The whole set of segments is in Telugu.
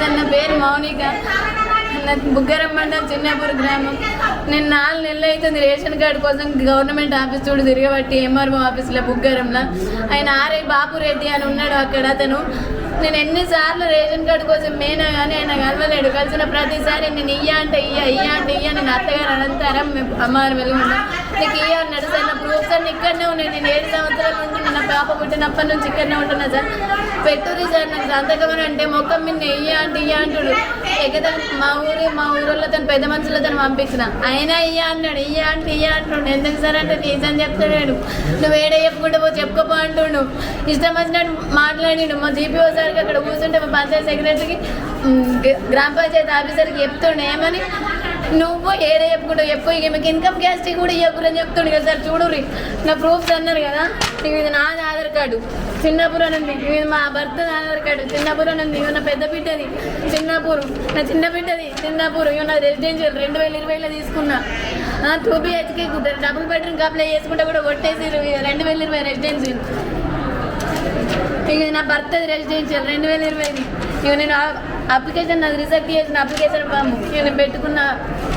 నా పేరు మౌనిక. నా బుగ్గరం మండలం చిన్నాపూర్ గ్రామం. నేను నాలుగు నెలలు అవుతుంది రేషన్ కార్డు కోసం గవర్నమెంట్ ఆఫీస్ చూడు తిరగబట్టి ఎంఆర్ఓ ఆఫీస్లో బుగ్గరంలో ఆయన ఆర్ఐ బాపు రెడ్డి అని ఉన్నాడు అక్కడ అతను. నేను ఎన్నిసార్లు రేషన్ కార్డు కోసం మేనా కానీ ఆయన కలవలేడు. కలిసిన ప్రతిసారి నేను ఇయ్య అంటే ఇయ్య ఇయ్య అంటే ఇయ్య. నేను అత్తగారు అనంతరం అమ్మగారు వెలుగున్నా నీకు ఇయ్య అన్నాడు సార్. నా ప్రూఫ్స్ అన్ని ఇక్కడనే ఉన్నాయి నేను ఏడు సంవత్సరాల నుంచి నా పాప పుట్టినప్పటి నుంచి ఇక్కడనే ఉంటున్నా సార్. పెట్టుది సార్ నాకు సంతకమని అంటే మొక్కం మీద ఇయ్య అంటే ఇయ్య అంటాడు. ఎగదా మా ఊరి మా ఊరిలో తను పెద్ద మనుషులతో పంపించిన. అయినా ఇయ్య అన్నాడు. ఇయ్య అంటే ఇయ్య అంటుండు. ఎందుకు సార్ అంటే నిజం చెప్తాడు నువ్వు ఏడే చెప్పుకుంటే పో చెప్పుకోపో అంటుండు. ఇష్టం వచ్చినట్టు మాట్లాడిండు. మా జీపీఓ సార్కి అక్కడ కూర్చుంటే మా పంచాయతీ సెక్రటరీకి గ్రామ పంచాయతీ ఆఫీసర్కి చెప్తుండే. ఏమని? నువ్వు ఏదో చెప్పుకుంటావు చెప్పు ఇక మీకు ఇన్కమ్ క్యాస్ట్ కూడా ఇవ్వకూడదని చెప్తుండే కదా సార్ చూడుర్రి. నా ప్రూఫ్స్ అన్నారు కదా ఇక ఇది నాది ఆధార్ కార్డు. చిన్నపూర్ అని ఉంది ఇది మా భర్త ఆధార్ కార్డు. చిన్నపూర్ అని ఉంది ఇక నా పెద్ద బిడ్డది చిన్నపూర్. నా చిన్న బిడ్డది చిన్నపూర్. ఇక నా రెసిడెన్షియల్ రెండు వేల ఇరవైలో తీసుకున్నా. Two BHK double bedroom apply చేసుకుంటే కూడా కొట్టేసి రెండు వేల ఇరవై రెసిడెన్షియల్ ఇక ఇది నా భర్తది రెసిడెన్షియల్ రెండు వేల ఇరవైది ఇక నేను అప్లికేషన్ నాది రిజెక్ట్ చేసిన అప్లికేషన్ నేను పెట్టుకున్న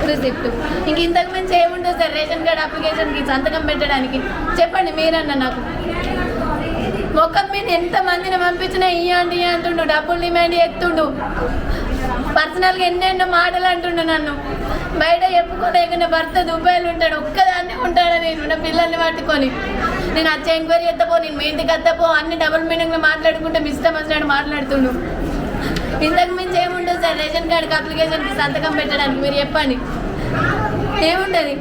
రిసిప్ట్ ఇంక ఇంతకు మించి ఏముంటుంది సార్ రేషన్ కార్డ్ అప్లికేషన్కి సంతకం పెట్టడానికి. చెప్పండి మీరన్న నాకు. మొక్కం మీద ఎంత మందిని పంపించినా ఇయ్యండి అంటుండు డబ్బులు డిమాండ్ ఎత్తుండు పర్సనల్గా ఎన్నెన్నో మాటలు అంటుండు నన్ను. బయట చెప్పుకోలేకుండా భర్త దుబాయ్లు ఉంటాడు ఒక్కదాన్ని ఉంటాడు నేను నా పిల్లల్ని పట్టుకొని. నేను వచ్చే ఎంక్వైరీ ఎత్తపో నేను మీ ఇంటికి ఎత్తపో అన్ని డబుల్ మీనింగ్లో మాట్లాడుకుంటే మిస్టమ్ వచ్చినట్టు మాట్లాడుతుండు. ఇంతకు మించి ఏముండదు సార్. రేషన్ కార్డుకి అప్లికేషన్కి సంతకం పెట్టడానికి మీరు చెప్పండి. ఏముంటుంది?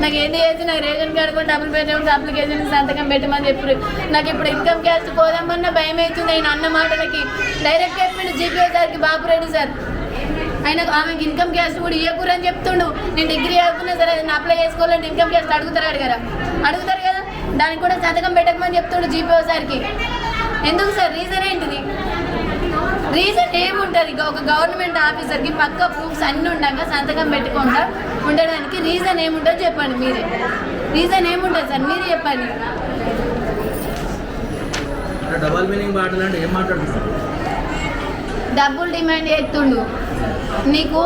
నాకు ఏంటి చేసి నాకు రేషన్ కార్డు కూడా డబుల్ పెట్టే అప్లికేషన్ సంతకం పెట్టమని చెప్పారు నాకు ఇప్పుడు ఇన్కమ్ క్యాస్ట్ పోదామన్న భయం అవుతుంది ఆయన అన్న మాటలకి డైరెక్ట్ చెప్పిండు జీపీఓ సార్కి బాపురెడ్డి సార్ ఆయన ఆమెకి ఇన్కమ్ క్యాస్ట్ కూడా ఇవ్వకూరని చెప్తుండు. నేను డిగ్రీ చదువుకున్నా సరే నేను అప్లై చేసుకోవాలంటే ఇన్కమ్ క్యాస్ట్ అడుగుతారు అడిగారా అడుగుతారు కదా? దానికి కూడా సంతకం పెట్టకమని చెప్తుండు జీపీఓ సార్కి ఎందుకు సార్? రీజన్ ఏంటిది? రీజన్ ఏముంటుంది? ఒక గవర్నమెంట్ ఆఫీసర్కి పక్క ప్రూఫ్స్ అన్నీ ఉండగా సంతకం పెట్టకుండా ఉండడానికి రీజన్ ఏముంటుందో చెప్పండి మీరే. రీజన్ ఏముంటుంది సార్? మీరే చెప్పండి. డబల్ మీనింగ్ మాటలు అంటే ఏం మాట్లాడుతున్నారు? డబ్బులు డిమాండ్ చేస్తుండు నీకు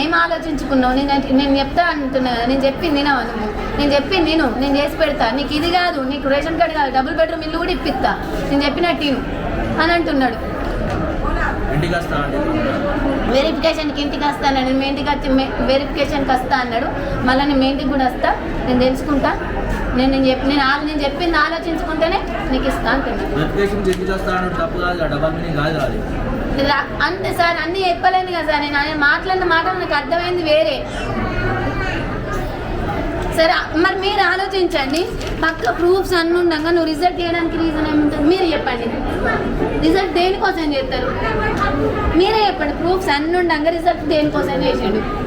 ఏం ఆలోచించుకున్నావు? నేను నేను చెప్తా అంటున్నా నేను చెప్పింది వినవా నువ్వు నేను చెప్పింది నేను నేను చేసి పెడతా. నీకు ఇది కాదు నీకు రేషన్ కార్డు కాదు డబుల్ బెడ్రూమ్ ఇల్లు కూడా ఇప్పిస్తా. నేను చెప్పినట్టు అని అంటున్నాడు. ఇంటికి వస్తా వెరిఫికేషన్కి ఇంటికి వస్తానని మీ ఇంటికి వచ్చి వెరిఫికేషన్కి వస్తా అన్నాడు. మళ్ళీ నేను ఇంటికి కూడా వస్తా. నేను తెలుసుకుంటా. నేను నేను చెప్పి నేను నేను చెప్పింది ఆలోచించుకుంటేనే నీకు ఇస్తా అంటున్నాను అంతే సార్ అన్నీ చెప్పలేను కదా సార్. నేను ఆయన మాట్లాడిన మాట నాకు అర్థమైంది వేరే. సరే మరి మీరు ఆలోచించండి. పక్క ప్రూఫ్స్ అన్నీ ఉండగా నువ్వు రిజల్ట్ చేయడానికి రీజన్ ఏముంటుంది? మీరు చెప్పండి. రిజల్ట్ దేనికోసం చేస్తారు? మీరే చెప్పండి. ప్రూఫ్స్ అన్నీ ఉండగా రిజల్ట్ దేనికోసం చేసిండు?